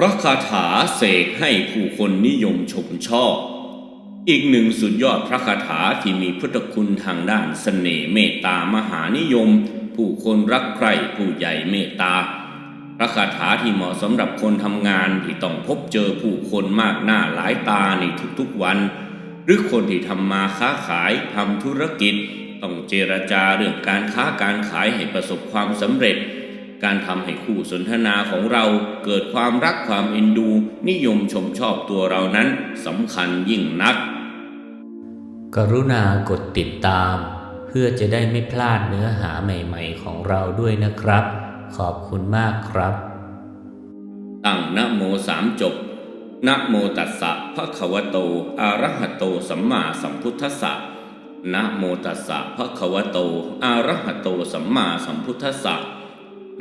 พระคาถาเสกให้ผู้คนนิยมชมชอบ อีกหนึ่งสุดยอดพระคาถาที่มีพุทธคุณทางด้านเสน่ห์เมตตามหานิยม ผู้คนรักใคร่ผู้ใหญ่เมตตา พระคาถาที่เหมาะสำหรับคนทำงานที่ต้องพบเจอผู้คนมากหน้าหลายตาในทุกๆวัน หรือคนที่ทำมาค้าขายทำธุรกิจ ต้องเจรจาเรื่องการค้าการขายให้ประสบความสำเร็จ การทำให้คู่สนทนาของเราเกิดความรักความเอ็นดู นิยมชมชอบตัวเรานั้นสำคัญยิ่งนัก กรุณากดติดตาม เพื่อจะได้ไม่พลาดเนื้อหาใหม่ๆของเราด้วยนะครับ ขอบคุณมากครับ ตั้งนะโมสามจบนะโมตัสสะภะคะวะโตอะระหะโตสัมมาสัมพุทธัสสะนะโมตัสสะภะคะวะโตอะระหะโตสัมมาสัมพุทธัสสะ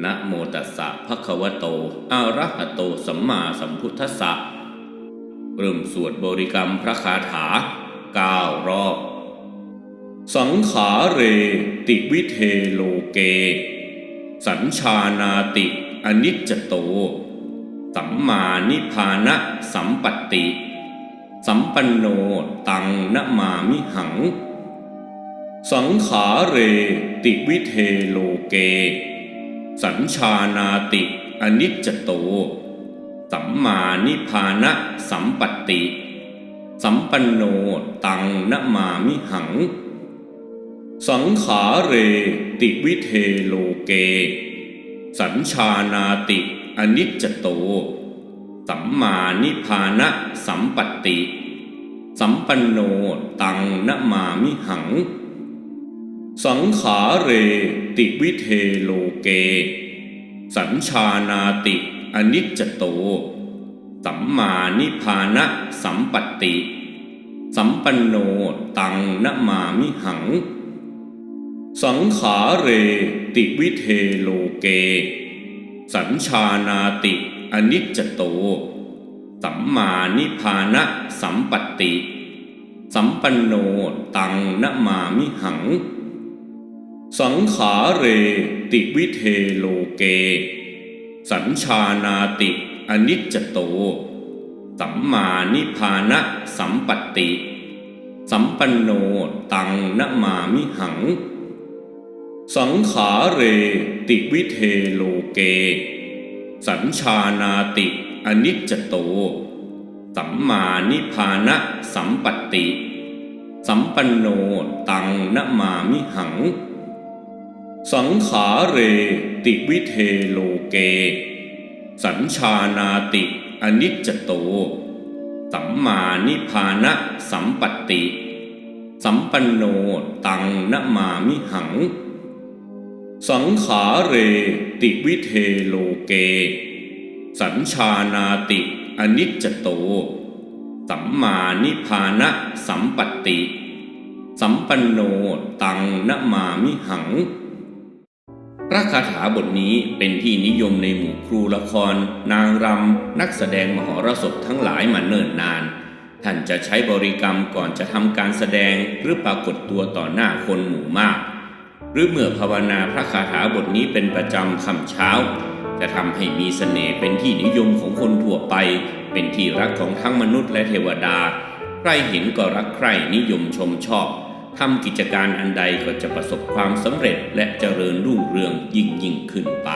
นะโมตัสสะภะคะวะโตอะระหะโตสัมมาสัมพุทธัสสะเริ่มสวดบริกรรมพระคาถาเก้ารอบ สังขาเรติวิเทโลเก สัญชานาติ อนิจจโต สัมมานิพานะสัมปติ สัมปันโนตังนมามิหัง สังขาเรติวิเทโลเก สัญชานาติอนิจจโต สัมมานิพานะสัมปติ สัมปันโนตังนมามิหัง สังขาเรติวิเทโลเก สัญชานาติอนิจจโต สัมมานิพานะสัมปติ สัมปันโนตังนมามิหัง สังขาเรติวิเทโลเก สัญชานาติอนิจจโต สัมมานิพานะสัมปติ สัมปันโนตังนมามิหัง สังขาเรติวิเทโลเก สัญชานาติอนิจจโต สัมมานิพานะสัมปติ สัมปันโนตังนมามิหัง สังขาเรติวิเทโลเก สัญชานาติอนิจจโต สัมมานิพานะสัมปติ สัมปันโนตังนมามิหัง สังขาเรติวิเทโลเก สัญชานาติอนิจจโต สัมมานิพานะสัมปติ สัมปันโนตังนมามิหัง สังขาเรติวิเทโลเก สัญชานาติอนิจจโต สัมมานิพานะสัมปติ สัมปันโนตังนมามิหัง สังขาเรติวิเทโลเก สัญชานาติอนิจจโต สัมมานิพานะสัมปติ สัมปันโนตังนมามิหัง พระคาถาบทนี้เป็นที่นิยมในหมู่ครูละคร นางรำ นักแสดงมหรสพทั้งหลายมาเนิ่นนาน ท่านจะใช้บริกรรมก่อนจะทำการแสดงหรือปรากฏตัวต่อหน้าคนหมู่มาก หรือเมื่อภาวนาพระคาถาบทนี้เป็นประจำค่ำเช้า จะทำให้มีเสน่ห์เป็นที่นิยมของคนทั่วไป เป็นที่รักของทั้งมนุษย์และเทวดา ใครเห็นก็รักใคร่นิยมชมชอบ ทำกิจการอันใดก็จะประสบความสำเร็จและเจริญรุ่งเรืองยิ่งยิ่งขึ้นไป